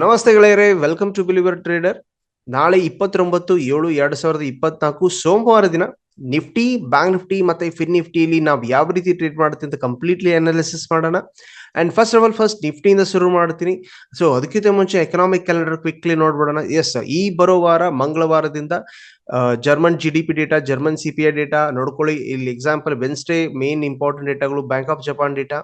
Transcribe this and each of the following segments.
ನಮಸ್ತೆ welcome to believer trader ನಾಳೆ ಇಪ್ಪತ್ತೊಂಬತ್ತು, ಏಳು, ಎರಡ್ ಸಾವಿರದ ಇಪ್ಪತ್ನಾಲ್ಕು ಸೋಮವಾರ ದಿನ ನಿಫ್ಟಿ ಬ್ಯಾಂಕ್ ನಿಫ್ಟಿ ಮತ್ತೆ ಫಿನ್ ನಿಫ್ಟಿಲಿ ನಾವು ಯಾವ ರೀತಿ ಟ್ರೇಡ್ ಮಾಡುತ್ತೆ ಅಂತ ಕಂಪ್ಲೀಟ್ಲಿ ಅನಾಲಿಸಿಸ್ ಮಾಡೋಣ. And first of all first ನಿಫ್ಟಿಯಿಂದ ಶುರು ಮಾಡ್ತೀನಿ. ಸೊ ಅದಕ್ಕಿಂತ ಮುಂಚೆ ಎಕನಾಮಿಕ್ ಕ್ಯಾಲೆಂಡರ್ ಕ್ವಿಕ್ಲಿ ನೋಡ್ಬಿಡೋಣ. ಎಸ್ ಈ ಬರೋ ವಾರ, ಮಂಗಳವಾರದಿಂದ German G D P data German C P I data ನೋಡ್ಕೊಳ್ಳಿ. ಇಲ್ಲಿ example Wednesday main important ಡೇಟಾಗಳು bank of Japan data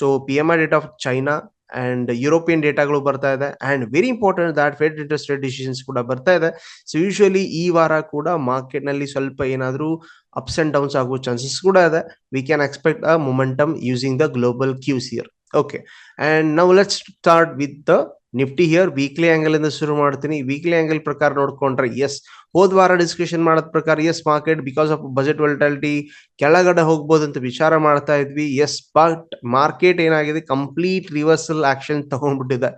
so P M I data of China and European ಡೇಟಾಗಳು ಬರ್ತಾ ಇದೆ. And very important that Fed interest rate decisions ಕೂಡ ಬರ್ತಾ ಇದೆ. So usually ಈ ವಾರ ಕೂಡ ಮಾರ್ಕೆಟ್ನಲ್ಲಿ ಸ್ವಲ್ಪ ಏನಾದರೂ ಅಪ್ಸ್ ಅಂಡ್ ಡೌನ್ಸ್ ಆಗುವ ಚಾನ್ಸಸ್ ಕೂಡ ಇದೆ. We can expect a momentum using the global cues here okay and ನಾವು let's start with the Nifty here weekly angle ಇಂದ ಶುರು ಮಾಡ್ತೀನಿ. ವೀಕ್ಲಿ ಆಂಗಲ್ ಪ್ರಕಾರ ನೋಡ್ಕೊಂಡ್ರೆ ಎಸ್ ಹೋದ್ ವಾರ ಡಿಸ್ಕಷನ್ ಮಾಡೋದ್ ಪ್ರಕಾರ yes market because of budget volatility ಕೆಳಗಡೆ ಹೋಗ್ಬೋದು ಅಂತ ವಿಚಾರ ಮಾಡ್ತಾ ಇದ್ವಿ. ಎಸ್ ಬಟ್ ಮಾರ್ಕೆಟ್ ಏನಾಗಿದೆ? ಕಂಪ್ಲೀಟ್ ರಿವರ್ಸಲ್ ಆಕ್ಷನ್ ತಗೊಂಡ್ಬಿಟ್ಟಿದೆ.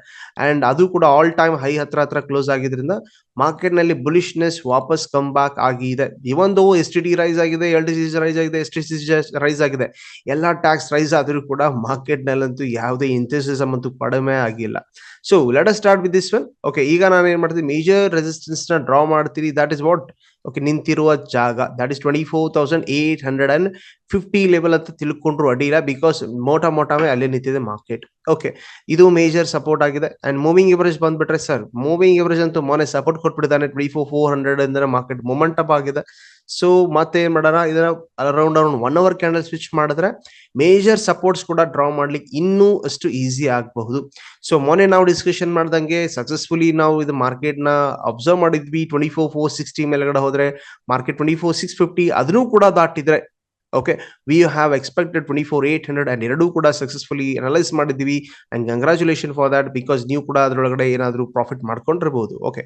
ಅಂಡ್ ಅದು ಕೂಡ ಆಲ್ ಟೈಮ್ ಹೈ ಹತ್ರ ಹತ್ರ ಕ್ಲೋಸ್ ಆಗಿದ್ರಿಂದ ಮಾರ್ಕೆಟ್ನಲ್ಲಿ ಬುಲಿಶ್ನೆಸ್ ವಾಪಸ್ ಕಮ್ ಬ್ಯಾಕ್ ಆಗಿದೆ. ಇವೊಂದು ಎಸ್ ಟಿ ಡಿ ರೈಸ್ ಆಗಿದೆ ಎಲ್ ಟಿ ಸಿ ರೈಸ್ ಆಗಿದೆ ಎಸ್ ಟಿ ಸಿ ರೈಸ್ ಆಗಿದೆ, ಎಲ್ಲಾ ಟ್ಯಾಕ್ಸ್ ರೈಸ್ ಆದರೂ ಕೂಡ ಮಾರ್ಕೆಟ್ ನಲ್ಲಂತೂ ಯಾವುದೇ ಇಂಥಸಿಸಮ್ ಅಂತೂ ಕಡಿಮೆ ಆಗಿಲ್ಲ. So let start with this one okay ಈಗ ನಾನು ಏನ್ ಮಾಡ್ತೀನಿ? ಮೇಜರ್ ರೆಸಿಸ್ಟೆನ್ಸ್ನ ಡ್ರಾ ಮಾಡ್ತೀನಿ. ದಟ್ ಇಸ್ ವಾಟ್ ಓಕೆ ನಿಂತಿರುವ ಜಾಗ. That is twenty four thousand eight hundred and fifty level ಅಂತ ತಿಳ್ಕೊಂಡ್ರು ಅಡಿಲ್ಲ ಬಿಕಾಸ್ ಮೋಟ ಮೋಟಾವೇ ಅಲ್ಲಿ ನಿಂತಿದೆ ಮಾರ್ಕೆಟ್ ಓಕೆ ಇದು ಮೇಜರ್ ಸಪೋರ್ಟ್ ಆಗಿದೆ. ಅಂಡ್ ಮೂವಿಂಗ್ ಎವರೇಜ್ ಬಂದ್ಬಿಟ್ರೆ ಸರ್ ಮೂವಿಂಗ್ ಎವರೇಜ್ ಅಂತೂ ಮೊನ್ನೆ ಸಪೋರ್ಟ್ ಕೊಟ್ಬಿಟ್ಟಿದ್ದಾನೆ ಟ್ವೆಂಟಿ ಫೋರ್ ಫೋರ್ ಹಂಡ್ರೆಡ್ ಅಂದ್ರೆ ಮಾರ್ಕೆಟ್ ಮೊಮೆಂಟಪ್ ಆಗಿದೆ. ಸೊ ಮತ್ತೆ ಏನ್ ಮಾಡೋಣ? ಇದನ್ನ around around one hour candle switch ಮಾಡಿದ್ರೆ ಮೇಜರ್ ಸಪೋರ್ಟ್ಸ್ ಕೂಡ ಡ್ರಾ ಮಾಡ್ಲಿಕ್ಕೆ ಇನ್ನೂ ಅಷ್ಟು ಈಸಿ ಆಗಬಹುದು. ಸೊ ಮೊನ್ನೆ ನಾವು ಡಿಸ್ಕಷನ್ ಮಾಡ್ದಂಗೆ ಸಕ್ಸಸ್ಫುಲಿ ನಾವು ಇದು ಮಾರ್ಕೆಟ್ನ ಅಬ್ಸರ್ವ್ ಮಾಡಿದ್ವಿ. ಟ್ವೆಂಟಿ ಫೋರ್ ಫೋರ್ ಸಿಕ್ಸ್ಟಿ ಮೇಲ್ಗಡೆ ಹೋದ್ರೆ market twenty four six fifty ಅದನ್ನು ಕೂಡ ದಾಟಿದ್ರೆ okay we have expected twenty four eight hundred and ಎರಡೂ ಕೂಡ ಸಕ್ಸಸ್ಫುಲಿ ಅನಲೈಸ್ ಮಾಡಿದ್ವಿ. And congratulation for that because ನೀವು ಕೂಡ ಅದರೊಳಗಡೆ ಏನಾದರೂ profit ಮಾಡ್ಕೊಂಡಿರ್ಬೋದು okay